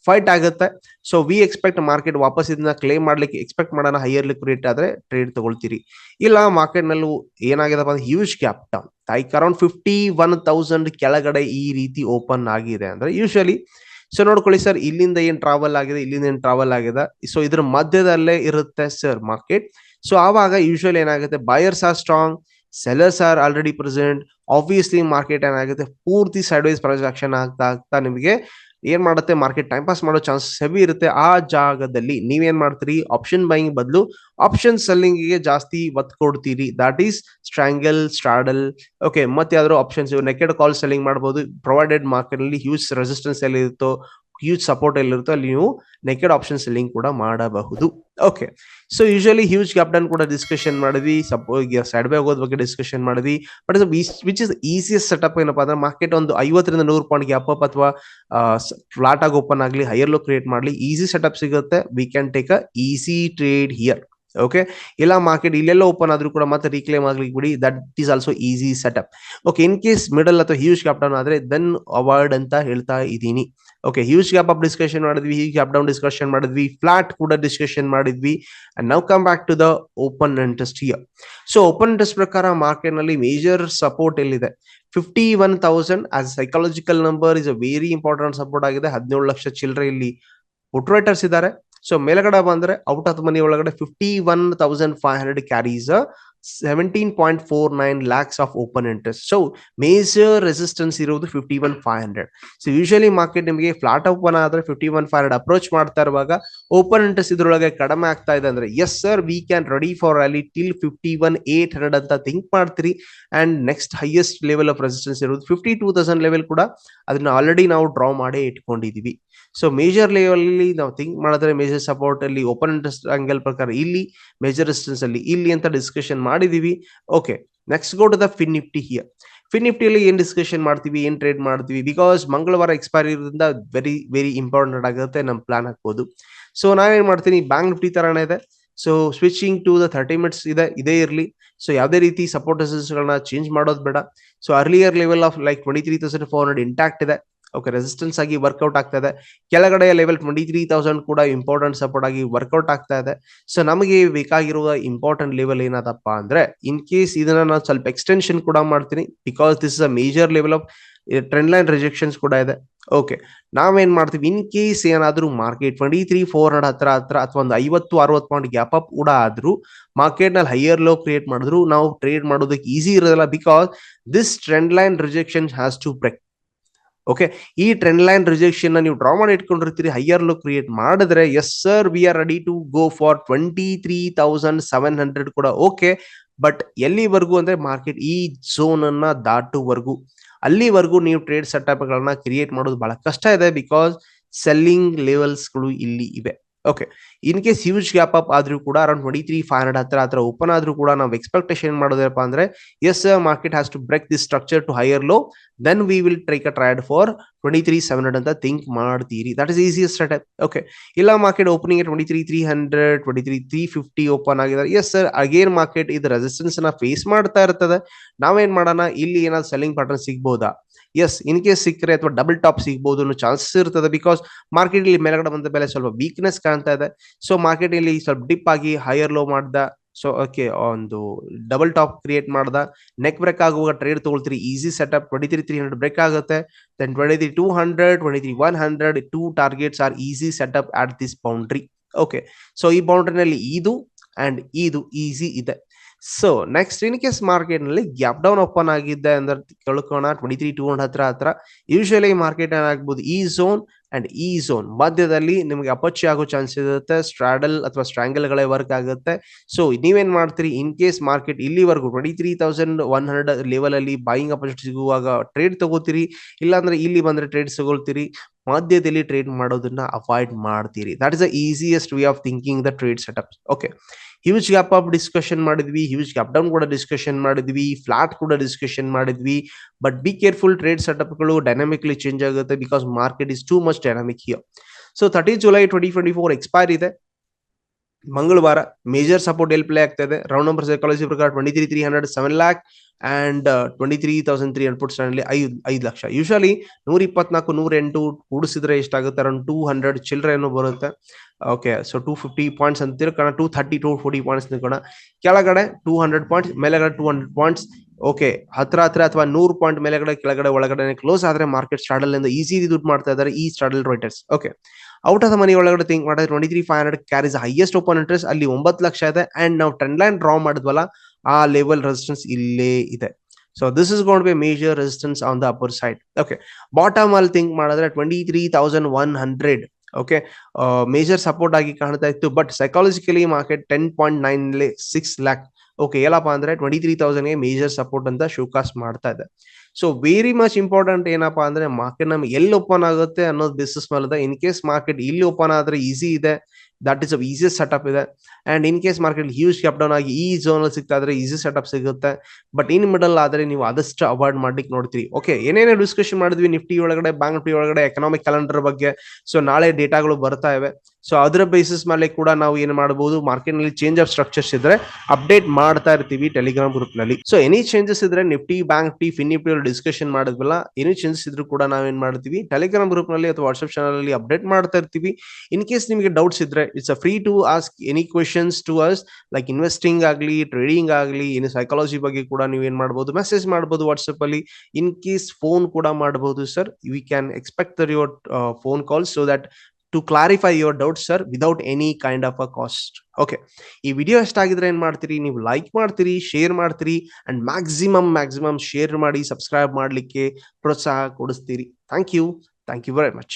ಫೈಟ್ ಆಗುತ್ತೆ. ಸೊ ವಿ ಎಕ್ಸ್ಪೆಕ್ಟ್ ಮಾರ್ಕೆಟ್ ವಾಪಸ್ ಇದನ್ನ ಕ್ಲೇಮ್ ಮಾಡ್ಲಿಕ್ಕೆ ಎಕ್ಸ್ಪೆಕ್ಟ್ ಮಾಡೋಣ ಹೈಯರ್ ಲಿಕ್ವಿಡಿಟಿ ಆದ್ರೆ ಟ್ರೇಡ್ ತಗೊಳ್ತೀರಿ. ಇಲ್ಲ ಮಾರ್ಕೆಟ್ನಲ್ಲಿ ಏನಾಗಿದೆಪ್ಪ ಅಂದ್ರೆ huge gap down like around fifty one thousand ಕೆಳಗಡೆ ಈ ರೀತಿ ಓಪನ್ ಆಗಿದೆ ಅಂದ್ರೆ ಯೂಶಲಿ ಸೊ ನೋಡ್ಕೊಳ್ಳಿ ಸರ್ ಇಲ್ಲಿಂದ ಏನ್ ಟ್ರಾವೆಲ್ ಆಗಿದೆ, ಇಲ್ಲಿಂದ ಏನ್ ಟ್ರಾವೆಲ್ ಆಗಿದೆ. ಸೊ ಇದ್ರ ಮಧ್ಯದಲ್ಲೇ ಇರುತ್ತೆ ಸರ್ ಮಾರ್ಕೆಟ್ ಸೊ ಆವಾಗ ಯೂಶಲಿ ಏನಾಗುತ್ತೆ buyers are strong sellers are already present obviously market ಏನಾಗುತ್ತೆ ಪೂರ್ತಿ ಸೈಡ್ ವೈಸ್ ಪ್ರೊಜೆಕ್ಷನ್ ಆಗ್ತಾ ಆಗ್ತಾ ನಿಮಗೆ ಏನ್ ಮಾಡುತ್ತೆ? ಮಾರ್ಕೆಟ್ ಟೈಮ್ ಪಾಸ್ ಮಾಡೋ ಚಾನ್ಸಸ್ ಹೆವಿ ಇರುತ್ತೆ. ಆ ಜಾಗದಲ್ಲಿ ನೀವೇನ್ ಮಾಡ್ತೀರಿ? ಆಪ್ಷನ್ ಬೈಯಿಂಗ್ ಬದಲು ಆಪ್ಷನ್ ಸೆಲ್ಲಿಂಗ್ಗೆ ಜಾಸ್ತಿ ಒತ್ತು ಕೊಡ್ತೀರಿ. That is strangle straddle okay ಮತ್ತೆ ಯಾವ್ದಾದ್ರು ಆಪ್ಷನ್ಸ್ ನೆಕೆಡ್ ಕಾಲ್ ಸೆಲ್ಲಿಂಗ್ ಮಾಡಬಹುದು ಪ್ರೊವೈಡೆಡ್ ಮಾರ್ಕೆಟ್ ಅಲ್ಲಿ ಹ್ಯೂಜ್ ರೆಸಿಸ್ಟೆನ್ಸ್ ಎಲ್ಲಿ ಇರುತ್ತೋ ಹ್ಯೂಜ್ ಸಪೋರ್ಟ್ ಎಲ್ಲಿರುತ್ತೋ ಅಲ್ಲಿ ನೀವು ನೆಕೆಡ್ ಆಪ್ಷನ್ ಸೆಲ್ಲಿಂಗ್ ಕೂಡ ಮಾಡಬಹುದು. Okay so usually huge gap down ಕೂಡ ಡಿಸ್ಕಷನ್ ಮಾಡಿದ್ವಿ. ಸಪೋ ಸೈಡ್ ಬೈ ಹೋಗೋದ್ ಬಗ್ಗೆ ಡಿಸ್ಕಷನ್ ಮಾಡಿದ್ವಿ. But which is easiest setup ಏನಪ್ಪಾ ಅಂದ್ರೆ ಮಾರ್ಕೆಟ್ ಒಂದು ಐವತ್ತರಿಂದ ನೂರು ಪಾಯಿಂಟ್ ಗ್ಯಾಪ್ ಅಪ್ ಅಥವಾ ಫ್ಲಾಟ್ ಆಗಿ ಓಪನ್ ಆಗಲಿ ಹೈಯರ್ ಲೋ ಕ್ರಿಯೇಟ್ ಮಾಡಲಿ ಈಸಿ ಸೆಟಪ್ ಸಿಗುತ್ತೆ. We can take a easy trade here okay ಇಲ್ಲ ಮಾರ್ಕೆಟ್ ಇಲ್ಲೆಲ್ಲ ಓಪನ್ ಆದ್ರೂ ಕೂಡ ಮತ್ತೆ ರೀಕ್ಲೇಮ್ ಆಗ್ಲಿ ಬಿಡಿ. That is also easy setup okay in case middle ಅಥವಾ ಹ್ಯೂಜ್ ಕ್ಯಾಪ್ಟನ್ ಆದ್ರೆ ದೆನ್ ಅವಾಯ್ಡ್ ಅಂತ ಹೇಳ್ತಾ ಇದ್ದೀನಿ. Okay huge gap up discussion ಮಾಡಿದ್ವಿ ಹ್ಯೂಜ್ ಗ್ಯಾಪ್ ಡೌನ್ ಡಿಸ್ಕಷನ್ ಮಾಡಿದ್ವಿ ಫ್ಲಾಟ್ ಕೂಡ ಡಿಸ್ಕಷನ್ ಮಾಡಿದ್ವಿ and now come back to the open interest here so open interest ಪ್ರಕಾರ ಮಾರ್ಕೆಟ್ನಲ್ಲಿ ಮೇಜರ್ ಸಪೋರ್ಟ್ ಎಲ್ಲಿದೆ? Fifty one thousand as psychological number is a very important support ಆಗಿದೆ. ಹದಿನೇಳು ಲಕ್ಷ ಚಿಲ್ಲರೆ ಇಲ್ಲಿ ಪುಟ್ರೈಟರ್ಸ್ ಇದ್ದಾರೆ. ಸೊ ಮೇಲ್ಗಡೆ ಬಂದ್ರೆ ಔಟ್ ಆಫ್ ಮನಿ ಒಳಗಡೆ fifty one thousand five hundred carries seventeen point four nine lakhs of open interest so major resistance ಇರೋದು fifty one five hundred so usually market ನಿಮಗೆ ಫ್ಲಾಟ್ ಓಪನ್ ಆದ್ರೆ fifty one five hundred approach ಮಾಡ್ತಾ ಇರುವಾಗ open interest ಇದ್ರೊಳಗೆ ಕಡಿಮೆ ಆಗ್ತಾ ಇದೆ ಅಂದ್ರೆ yes sir we can ready for rally till fifty one eight hundred ಅಂತ ಥಿಂಕ್ ಮಾಡ್ತೀರಿ. And next highest level of resistance ಇರೋದು ಫಿಫ್ಟಿ ಟೂ ತೌಸಂಡ್ ಲೆವೆಲ್ ಕೂಡ ಅದನ್ನ ಆಲ್ರೆಡಿ ನಾವು ಡ್ರಾ ಮಾಡೇ ಇಟ್ಕೊಂಡಿದೀವಿ ಸೊ ಮೇಜರ್ ಲೆವೆಲ್ ಅಲ್ಲಿ ನಾವು ಥಿಂಕ್ ಮಾಡಿದ್ರೆ ಮೇಜರ್ ಸಪೋರ್ಟ್ ಅಲ್ಲಿ ಓಪನ್ ಇಂಟ್ರೆಸ್ಟ್ ಆಂಗಲ್ ಪ್ರಕಾರ ಇಲ್ಲಿ ಮೇಜರ್ ರೆಸಿಸ್ಟೆನ್ಸ್ ಅಲ್ಲಿ ಇಲ್ಲಿ ಅಂತ ಡಿಸ್ಕಷನ್ ಮಾಡಿದೀವಿ. Okay next go to the fin Nifty here fin ನಿಫ್ಟಿಯಲ್ಲಿ ಏನ್ ಡಿಸ್ಕಷನ್ ಮಾಡ್ತೀವಿ, ಏನ್ ಟ್ರೇಡ್ ಮಾಡ್ತೀವಿ? ಬಿಕಾಸ್ ಮಂಗಳವಾರ ಎಕ್ಸ್ಪೈರಿ ಇರೋದ್ರಿಂದ ವೆರಿ ವೆರಿ ಇಂಪಾರ್ಟೆಂಟ್ ಆಗುತ್ತೆ ನಮ್ಮ ಪ್ಲಾನ್ ಹಾಕ್ಬೋದು. ಸೊ ನಾವೇನ್ ಮಾಡ್ತೀನಿ? ಬ್ಯಾಂಕ್ ನಿಫ್ಟಿ ತರಾನೇ ಇದೆ. So switching to the thirty minutes ಇದೆ, ಇದೇ ಇರಲಿ. ಸೊ ಯಾವುದೇ ರೀತಿ ಸಪೋರ್ಟ್ ಗಳನ್ನ ಚೇಂಜ್ ಮಾಡೋದು ಬೇಡ. So earlier level of like twenty three thousand four hundred intact ಇದೆ. ಓಕೆ ರೆಸಿಸ್ಟೆನ್ಸ್ ಆಗಿ ವರ್ಕೌಟ್ ಆಗ್ತಾ ಇದೆ. ಕೆಳಗಡೆ ಲೆವೆಲ್ ಟ್ವೆಂಟಿ ತ್ರೀ ತೌಸಂಡ್ ಕೂಡ ಇಂಪಾರ್ಟೆಂಟ್ ಸಪೋರ್ಟ್ ಆಗಿ ವರ್ಕೌಟ್ ಆಗ್ತಾ ಇದೆ. ಸೊ ನಮಗೆ ಬೇಕಾಗಿರುವ ಇಂಪಾರ್ಟೆಂಟ್ ಲೆವೆಲ್ ಏನದಪ್ಪ ಅಂದ್ರೆ ಇನ್ ಕೇಸ್ ಇದನ್ನ ನಾನು ಸ್ವಲ್ಪ ಎಕ್ಸ್ಟೆನ್ಷನ್ ಕೂಡ ಮಾಡ್ತೀನಿ because this is a major level of trend line rejections ಕೂಡ ಇದೆ. ಓಕೆ ನಾವೇನ್ ಮಾಡ್ತೀವಿ? ಇನ್ ಕೇಸ್ ಏನಾದ್ರೂ market twenty three four hundred ಹತ್ರ ಹತ್ರ ಅಥವಾ ಒಂದು ಐವತ್ತು, ಅರವತ್ತು ಪಾಯಿಂಟ್ ಗ್ಯಾಪ್ ಅಪ್ ಕೂಡ ಆದ್ರೂ ಮಾರ್ಕೆಟ್ನಲ್ಲಿ ಹೈಯರ್ ಲೋ ಕ್ರಿಯೇಟ್ ಮಾಡಿದ್ರು, ನಾವು ಟ್ರೇಡ್ ಮಾಡೋದಕ್ಕೆ ಈಸಿ ಇರೋದಿಲ್ಲ because this trend line rejection has to break okay ಈ ಟ್ರೆಂಡ್ ಲೈನ್ ರಿಜೆಕ್ಷನ್ ನೀವು ಡ್ರಾ ಮಾಡಿ ಇಟ್ಕೊಂಡಿರ್ತೀರಿ ಹೈಯರ್ ಲೋ ಕ್ರಿಯೇಟ್ ಮಾಡಿದ್ರೆ yes sir we are ready to go for twenty three thousand seven hundred ಕೂಡ okay but ಎಲ್ಲಿವರೆಗೂ ಅಂದ್ರೆ market ಈ zone ಅನ್ನ ದಾಟುವರೆಗೂ. ಅಲ್ಲಿವರೆಗೂ ನೀವು ಟ್ರೇಡ್ ಸೆಟಪ್ ಗಳನ್ನ ಕ್ರಿಯೇಟ್ ಮಾಡೋದು ಬಹಳ ಕಷ್ಟ ಇದೆ ಬಿಕಾಸ್ ಸೆಲ್ಲಿಂಗ್ ಲೆವೆಲ್ಸ್ಗಳು ಇಲ್ಲಿ ಇವೆ. Okay in case huge gap up ಆದ್ರೂ ಕೂಡ around twenty three five hundred ಹತ್ರ ಹತ್ರ ಓಪನ್ ಆದ್ರೂ ಕೂಡ ನಾವು ಎಕ್ಸ್ಪೆಕ್ಟೇಷನ್ ಮಾಡೋದಪ್ಪ ಅಂದ್ರೆ yes market has to break this structure to higher low then we will take a trade for twenty three seven hundred ಅಂತ ಥಿಂಕ್ ಮಾಡ್ತೀರಿ. That is easiest step okay ಇಲ್ಲ market opening twenty three three hundred twenty three three fifty open ಆಗಿದ್ದಾರೆ. Yes sir again market ಇದು ರೆಸಿಸ್ಟೆನ್ಸ್ನ face ಮಾಡ್ತಾ ಇರ್ತದೆ. ನಾವೇನ್ ಮಾಡೋಣ? ಇಲ್ಲಿ ಏನಾದ್ರು ಸೆಲ್ಲಿಂಗ್ ಪ್ಯಾಟರ್ನ್ ಸಿಗ್ಬೋದಾ? ಎಸ್ ಇನ್ ಕೇಸ್ ಸಿಕ್ಕರೆ ಅಥವಾ ಡಬಲ್ ಟಾಪ್ ಸಿಗ್ಬೋದು ಅನ್ನೋ ಚಾನ್ಸಸ್ ಇರ್ತದೆ ಬಿಕಾಸ್ ಮಾರ್ಕೆಟ್ ಇಲ್ಲಿ ಮೇಲ್ಗಡೆ ಬಂದ ಬೆಲೆ ಸ್ವಲ್ಪ ವೀಕ್ನೆಸ್ ಕಾಣ್ತಾ ಇದೆ. ಸೊ ಮಾರ್ಕೆಟ್ ಇಲ್ಲಿ ಸ್ವಲ್ಪ ಡಿಪ್ ಆಗಿ ಹೈಯರ್ ಲೋ ಮಾಡ್ದ. ಸೊ ಓಕೆ ಒಂದು ಡಬಲ್ ಟಾಪ್ ಕ್ರಿಯೇಟ್ ಮಾಡ್ದ. ನೆಕ್ ಬ್ರೇಕ್ ಆಗುವಾಗ trade ತಗೊಳ್ತೀರಿ easy setup twenty three three hundred break ಆಗುತ್ತೆ. Then twenty three two hundred twenty three one hundred two targets are easy setup at this boundary okay so ಈ ಬೌಂಡ್ರಿನಲ್ಲಿ ಇದು and ಇದು easy ಇದೆ. So next in case ಮಾರ್ಕೆಟ್ನಲ್ಲಿ gap down open ಆಗಿದ್ದೆ ಅಂದ್ರೆ ತಿಳ್ಕೋಣ twenty three two ಹತ್ರ ಹತ್ರ ಯೂಶಲಿ ಮಾರ್ಕೆಟ್ ಏನಾಗ್ಬೋದು ಈ ಝೋನ್ ಅಂಡ್ ಈ ಝೋನ್ ಮಧ್ಯದಲ್ಲಿ ನಿಮಗೆ ಅಪಚಿ ಆಗೋ ಚಾನ್ಸ್ ಇರುತ್ತೆ. ಸ್ಟ್ರಾಡಲ್ ಅಥವಾ ಸ್ಟ್ರಾಂಗಲ್ ಗಳೇ ವರ್ಕ್ ಆಗುತ್ತೆ. ಸೊ ನೀವೇನ್ ಮಾಡ್ತೀರಿ? ಇನ್ ಕೇಸ್ ಮಾರ್ಕೆಟ್ ಇಲ್ಲಿವರೆಗೂ twenty three thousand one hundred level ಅಲ್ಲಿ ಬಾಯಿಂಗ್ ಅಪರ್ಚುನಿಟಿ ಸಿಗುವಾಗ ಟ್ರೇಡ್ ತಗೋತೀರಿ. ಇಲ್ಲಾಂದ್ರೆ ಇಲ್ಲಿ ಬಂದ್ರೆ ಟ್ರೇಡ್ ತಗೊಳ್ತೀರಿ ಮಧ್ಯದಲ್ಲಿ ಟ್ರೇಡ್ ಮಾಡೋದನ್ನ ಅವಾಯ್ಡ್ ಮಾಡ್ತೀರಿ. That is the easiest way of thinking the trade setup okay huge gap up discussion ಮಾಡಿದ್ವಿ ಹ್ಯೂಜ್ ಗ್ಯಾಪ್ ಡೌನ್ ಕೂಡ ಡಿಸ್ಕಷನ್ ಮಾಡಿದ್ವಿ ಫ್ಲಾಟ್ ಕೂಡ ಡಿಸ್ಕಷನ್ ಮಾಡಿದ್ವಿ. ಬಟ್ ಬಿ ಕೇರ್ಫುಲ್ ಟ್ರೇಡ್ ಸೆಟಪ್ಗಳು ಡೈನಾಮಿಕ್ಲಿ ಚೇಂಜ್ ಆಗುತ್ತೆ because market is too much dynamic here so thirty July twenty twenty four expire ಇದೆ. ಮಂಗಳವಾರ major support ಎಲ್ ಪ್ಲೇ ಆಗ್ತಾ ಇದೆ? ರೌಂಡ್ ನಂಬರ್ ಸೈಕಾಲಜಿ ಪ್ರಕಾರ twenty three three hundred seven lakh and twenty three thousand three hundred stand ಐದು ಐದು lakh. Usually ನೂರ ಇಪ್ಪತ್ನಾಲ್ಕು ನೂರ ಎಂಟು ಕೂಡಿಸಿದ್ರೆ ಎಷ್ಟಾಗುತ್ತೆ? ಅರೌಂಡ್ ಟೂ ಹಂಡ್ರೆಡ್ ಚಿಲ್ಲರೆ ಏನೋ ಬರುತ್ತೆ. Okay so two fifty points ಅಂತ ತಿಳ್ಕೋಣ two thirty two forty points ತಿಳ್ಕೋಣ ಕೆಳಗಡೆ ಟೂ ಹಂಡ್ರೆಡ್ ಪಾಯಿಂಟ್ಸ್ ಮೇಲೆಗಡೆ ಟೂ ಹಂಡ್ರೆಡ್ ಪಾಯಿಂಟ್ಸ್ ಓಕೆ ಹತ್ರ ಹತ್ರ ಅಥವಾ ನೂರು ಪಾಯಿಂಟ್ ಮೇಲೆಗಡೆ, ಕೆಳಗಡೆ ಒಳಗಡೆ ಕ್ಲೋಸ್ ಆದ್ರೆ ಮಾರ್ಕೆಟ್ ಸ್ಟಾಡಲ್ ಇಂದ ಈಸಿ ದುಡ್ಡು ಮಾಡ್ತಾ ಇದ್ದಾರೆ ಈ straddle writers okay out of the money ಒಳಗಡೆ ಥಿಂಕ್ ಮಾಡಿದ್ರೆ twenty three five hundred carries highest open interest ಅಲ್ಲಿ ಒಂಬತ್ತು ಲಕ್ಷ ಇದೆ. ಅಂಡ್ ನಾವು ಟ್ರೆಂಡ್ ಲೈನ್ ಡ್ರಾ ಮಾಡಿದ್ವಲ್ಲ, ಆ ಲೆವೆಲ್ ರೆಸಿಸ್ಟೆನ್ಸ್ ಇಲ್ಲೇ ಇದೆ. So this is gonna be major resistance on the upper side okay bottom ಅಲ್ಲಿ ಥಿಂಕ್ ಮಾಡಿದ್ರೆ twenty three thousand one hundred okay major support ಆಗಿ ಕಾಣ್ತಾ ಇತ್ತು. But psychologically market ten point nine six lakh okay ಏನಪ್ಪಾ ಅಂದ್ರೆ twenty three ತೌಸಂಡ್ಗೆ major support ಅಂತ showcase ಮಾಡ್ತಾ ಇದೆ. ಸೊ ವೆರಿ ಮಚ್ ಇಂಪಾರ್ಟೆಂಟ್ ಏನಪ್ಪಾ ಅಂದ್ರೆ ಮಾರ್ಕೆಟ್ ನಮ್ಗೆ ಎಲ್ಲಿ ಓಪನ್ ಆಗುತ್ತೆ ಅನ್ನೋದು ಬಿಸ್ನೆಸ್ ಮೇಲೆ ಇನ್ ಕೇಸ್ ಮಾರ್ಕೆಟ್ ಇಲ್ಲಿ ಓಪನ್ ಆದ್ರೆ ಈಸಿ ಇದೆ. ದಟ್ ಇಸ್ ಈಸಿಯಸ್ಟ್ ಸೆಟಪ್ ಇದೆ. And in case market huge gap down ಆಗಿ ಈ ಝೋನ್ ಅಲ್ಲಿ ಸಿಗ್ತಾ ಇದ್ರೆ ಈಸಿ ಸೆಟಪ್ ಸಿಗುತ್ತೆ. ಬಟ್ ಇನ್ ಮಿಡಲ್ ಆದ್ರೆ ನೀವು ಆದಷ್ಟು ಅವಾಯ್ಡ್ ಮಾಡ್ಲಿಕ್ಕೆ ನೋಡ್ತೀರಿ. ಓಕೆ ಏನೇನು ಡಿಸ್ಕಷನ್ ಮಾಡಿದ್ವಿ ನಿಫ್ಟಿ ಒಳಗಡೆ ಬ್ಯಾಂಕ್ ನಿಫ್ಟಿ ಒಳಗಡೆ ಎಕನಾಮಿಕ್ ಕ್ಯಾಲೆಂಡರ್ ಬಗ್ಗೆ. ಸೊ ನಾಳೆ ಡೇಟಾಗಳು ಬರ್ತಾ ಇವೆ. ಸೊ ಅದರ ಬೇಸಿಸ್ ಮೇಲೆ ಕೂಡ ನಾವು ಏನ್ ಮಾಡಬಹುದು ಮಾರ್ಕೆಟ್ನಲ್ಲಿ ಚೇಂಜ್ ಆಫ್ ಸ್ಟ್ರಕ್ಚರ್ಸ್ ಇದ್ರೆ ಅಪ್ಡೇಟ್ ಮಾಡ್ತಾ ಇರ್ತೀವಿ ಟೆಲಿಗ್ರಾಮ್ ಗ್ರೂಪ್ನಲ್ಲಿ. ಸೊ ಎನಿ ಚೇಂಜಸ್ ಇದ್ರೆ ನಿಫ್ಟಿ ಬ್ಯಾಂಕ್ ಟಿ ಫಿನ್ ನಿಫ್ಟಿ ಡಿಸ್ಕಷನ್ ಮಾಡಿದ್ವಲ್ಲ ಎನಿ ಚೇಂಜಸ್ ಇದ್ರು ಕೂಡ ನಾವೇನ್ ಮಾಡ್ತೀವಿ? ಟೆಲಿಗ್ರಾಮ್ ಗ್ರೂಪ್ನಲ್ಲಿ ಅಥವಾ ವಾಟ್ಸ್ಆಪ್ ಚಾನಲ್ ಅಲ್ಲಿ ಅಪ್ಡೇಟ್ ಮಾಡ್ತಾ ಇರ್ತೀವಿ. ಇನ್ ಕೇಸ್ ನಿಮಗೆ ಡೌಟ್ಸ್ ಇದ್ರೆ it's a free to ask any questions to us like investing ಆಗಲಿ ಟ್ರೇಡಿಂಗ್ ಆಗಲಿ ಏನು ಸೈಕಾಲಜಿ ಬಗ್ಗೆ ಕೂಡ ನೀವು ಏನ್ ಮಾಡಬಹುದು ಮೆಸೇಜ್ ಮಾಡಬಹುದು ವಾಟ್ಸ್ಆಪ್ ಅಲ್ಲಿ. ಇನ್ ಕೇಸ್ ಫೋನ್ ಕೂಡ ಮಾಡಬಹುದು sir we can expect your phone call so that to clarify your doubt sir without any kind of a cost okay ಈ ವಿಡಿಯೋ ಎಷ್ಟಾಗಿದ್ರೆ ಏನ್ ಮಾಡ್ತೀರಿ? ನೀವು ಲೈಕ್ ಮಾಡ್ತೀರಿ ಶೇರ್ ಮಾಡ್ತೀರಿ ಅಂಡ್ ಮ್ಯಾಕ್ಸಿಮಮ್ ಮ್ಯಾಕ್ಸಿಮಮ್ ಶೇರ್ ಮಾಡಿ ಸಬ್ಸ್ಕ್ರೈಬ್ ಮಾಡ್ಲಿಕ್ಕೆ ಪ್ರೋತ್ಸಾಹ ಕೊಡಿಸ್ತೀರಿ. Thank you thank you very much